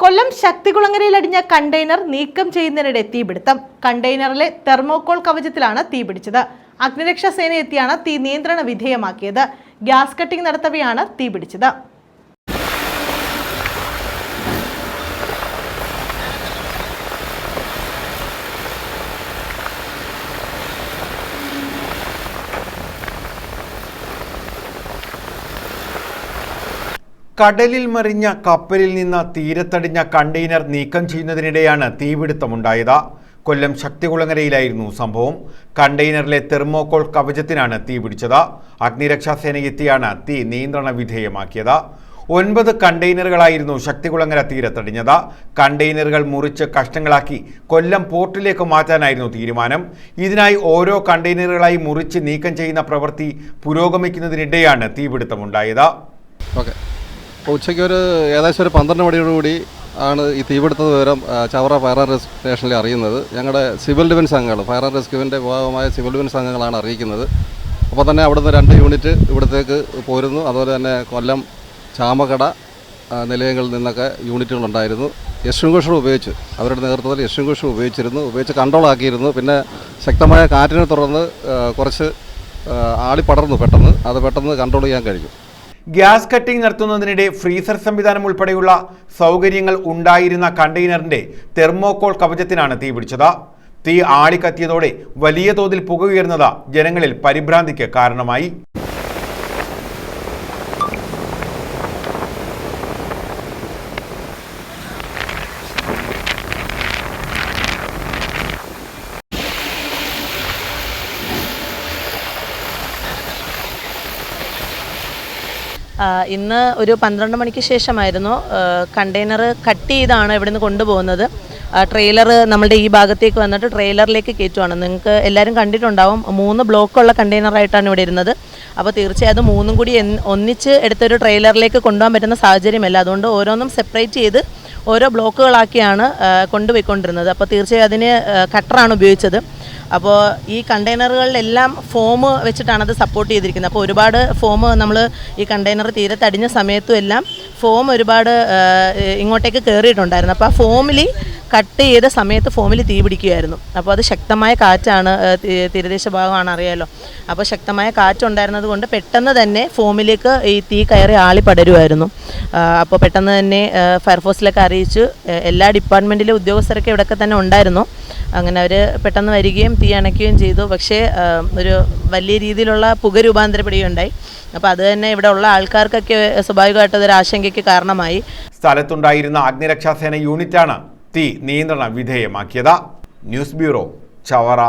കൊല്ലം ശക്തികുളങ്ങരയിൽ അടിഞ്ഞ container നീക്കം ചെയ്യുന്നതിനിടെ തീപിടുത്തം. കണ്ടെയ്നറിലെ തെർമോകോൾ കവചത്തിലാണ് തീപിടിച്ചത്. അഗ്നിരക്ഷാ സേന എത്തിയാണ് തീ നിയന്ത്രണ വിധേയമാക്കിയത്. ഗ്യാസ് കട്ടിംഗ് നടത്തവെയാണ് തീപിടിച്ചത്. കടലിൽ മറിഞ്ഞ കപ്പലിൽ നിന്ന് തീരത്തടിഞ്ഞ കണ്ടെയ്നർ നീക്കം ചെയ്യുന്നതിനിടെയാണ് തീപിടുത്തമുണ്ടായത്. കൊല്ലം ശക്തികുളങ്ങരയിലായിരുന്നു സംഭവം. കണ്ടെയ്നറിലെ തെർമോകോൾ കവചത്തിനാണ് തീ തീപിടിച്ചത് അഗ്നിരക്ഷാസേന എത്തിയാണ് തീ നിയന്ത്രണ വിധേയമാക്കിയത്. ഒൻപത് കണ്ടെയ്നറുകളായിരുന്നു ശക്തികുളങ്ങര തീരത്തടിഞ്ഞത്. കണ്ടെയ്നറുകൾ മുറിച്ച് കഷ്ണങ്ങളാക്കി കൊല്ലം പോർട്ടിലേക്ക് മാറ്റാനായിരുന്നു തീരുമാനം. ഇതിനായി ഓരോ കണ്ടെയ്നറുകളായി മുറിച്ച് നീക്കം ചെയ്യുന്ന പ്രവൃത്തി പുരോഗമിക്കുന്നതിനിടെയാണ് തീപിടുത്തമുണ്ടായത്. അപ്പോൾ ഉച്ചയ്ക്ക് ഒരു ഏകദേശം ഒരു പന്ത്രണ്ട് മണിയോടുകൂടി ആണ് ഈ തീപിടുത്ത വിവരം ചവറ ഫയർ ആൻഡ് റെസ്ക്യൂ സ്റ്റേഷനിൽ അറിയുന്നത്. ഞങ്ങളുടെ സിവിൽ ഡിഫൻസ് അംഗങ്ങൾ ഫയർ ആൻഡ് റെസ്ക്യൂവിന്റെ വിഭാഗമായ സിവിൽ ഡിഫൻസ് അംഗങ്ങളാണ് അറിയിക്കുന്നത്. അപ്പോൾ തന്നെ അവിടുന്ന് രണ്ട് യൂണിറ്റ് ഇവിടത്തേക്ക് പോരുന്നു. അതുപോലെ തന്നെ കൊല്ലം ചാമകട നിലയങ്ങളിൽ നിന്നൊക്കെ യൂണിറ്റുകളുണ്ടായിരുന്നു. എക്സ്റ്റിങ്ക്വിഷർ ഉപയോഗിച്ച് അവരുടെ നേതൃത്വത്തിൽ എക്സ്റ്റിങ്ക്വിഷർ ഉപയോഗിച്ചിരുന്നു. ഉപയോഗിച്ച് കൺട്രോൾ ആക്കിയിരുന്നു. പിന്നെ ശക്തമായ കാറ്റിനെ തുടർന്ന് കുറച്ച് ആളിപ്പടർന്നു ആളി പടർന്നു പെട്ടെന്ന്. അത് പെട്ടെന്ന് കൺട്രോൾ ചെയ്യാൻ കഴിഞ്ഞു ഗ്യാസ് കട്ടിംഗ് നടത്തുന്നതിനിടെ ഫ്രീസർ സംവിധാനം ഉൾപ്പെടെയുള്ള സൗകര്യങ്ങൾ ഉണ്ടായിരുന്ന കണ്ടെയ്നറിന്റെ തെർമോകോൾ കവചത്തിനാണ് തീപിടിച്ചത് തീ ആളിക്കത്തിയതോടെ വലിയ തോതിൽ പുക ഉയർന്നത് ജനങ്ങളിൽ പരിഭ്രാന്തിക്ക് കാരണമായി. ഇന്ന് ഒരു പന്ത്രണ്ട് മണിക്ക് ശേഷമായിരുന്നു കണ്ടെയ്നർ കട്ട് ചെയ്താണ് ഇവിടെ നിന്ന് കൊണ്ടുപോകുന്നത് ട്രെയിലർ നമ്മളുടെ ഈ ഭാഗത്തേക്ക് വന്നിട്ട് ട്രെയിലറിലേക്ക് കയറ്റുവാണ്. നിങ്ങൾക്ക് എല്ലാവരും കണ്ടിട്ടുണ്ടാവും മൂന്ന് ബ്ലോക്കുള്ള കണ്ടെയ്നറായിട്ടാണ് ഇവിടെ ഇരുന്നത്. അപ്പോൾ തീർച്ചയായും മൂന്നും കൂടി ഒന്നിച്ച് എടുത്തൊരു ട്രെയിലറിലേക്ക് കൊണ്ടുപോകാൻ പറ്റുന്ന സാഹചര്യമല്ല. അതുകൊണ്ട് ഓരോന്നും സെപ്പറേറ്റ് ചെയ്ത് ഓരോ ബ്ലോക്കുകളാക്കിയാണ് കൊണ്ടുപോയിക്കൊണ്ടിരുന്നത്. അപ്പോൾ തീർച്ചയായും അതിന് കട്ടറാണ് ഉപയോഗിച്ചത്. അപ്പോൾ ഈ കണ്ടെയ്നറുകളിലെല്ലാം ഫോം വെച്ചിട്ടാണ് അത് സപ്പോർട്ട് ചെയ്തിരിക്കുന്നത്. അപ്പോൾ ഒരുപാട് ഫോം നമ്മൾ ഈ കണ്ടെയ്നർ തീരെ തടിഞ്ഞ സമയത്തും എല്ലാം ഫോം ഒരുപാട് ഇങ്ങോട്ടേക്ക് കയറിയിട്ടുണ്ടായിരുന്നു അപ്പോൾ ആ ഫോമിൽ കട്ട് ചെയ്ത സമയത്ത് ഫോമിൽ തീ പിടിക്കുകയായിരുന്നു അപ്പോൾ അത് ശക്തമായ കാറ്റാണ് തീരദേശ ഭാഗമാണ് അറിയാലോ. അപ്പോൾ ശക്തമായ കാറ്റുണ്ടായിരുന്നത് കൊണ്ട് പെട്ടെന്ന് തന്നെ ഫോമിലേക്ക് ഈ തീ കയറി ആളി പടരുമായിരുന്നു അപ്പോൾ പെട്ടെന്ന് തന്നെ ഫയർഫോഴ്സിലൊക്കെ അറിയിച്ച്. എല്ലാ ഡിപ്പാർട്ട്മെന്റിലെ ഉദ്യോഗസ്ഥരൊക്കെ ഇവിടെയൊക്കെ തന്നെ ഉണ്ടായിരുന്നു. അങ്ങനെ അവർ പെട്ടെന്ന് വരികയും തീ അണയ്ക്കുകയും ചെയ്തു. പക്ഷേ ഒരു വലിയ രീതിയിലുള്ള പുക രൂപാന്തരപ്പെടുകയുണ്ടായി. അപ്പോൾ അത് തന്നെ ഇവിടെ ഉള്ള ആൾക്കാർക്കൊക്കെ സ്വാഭാവികമായിട്ട് ഒരു ആശങ്കയ്ക്ക് കാരണമായി. സ്ഥലത്തുണ്ടായിരുന്ന അഗ്നിരക്ഷാസേന യൂണിറ്റാണ് തീ നിയന്ത്രണ വിധേയമാക്കിയത് ന്യൂസ് ബ്യൂറോ ചവറ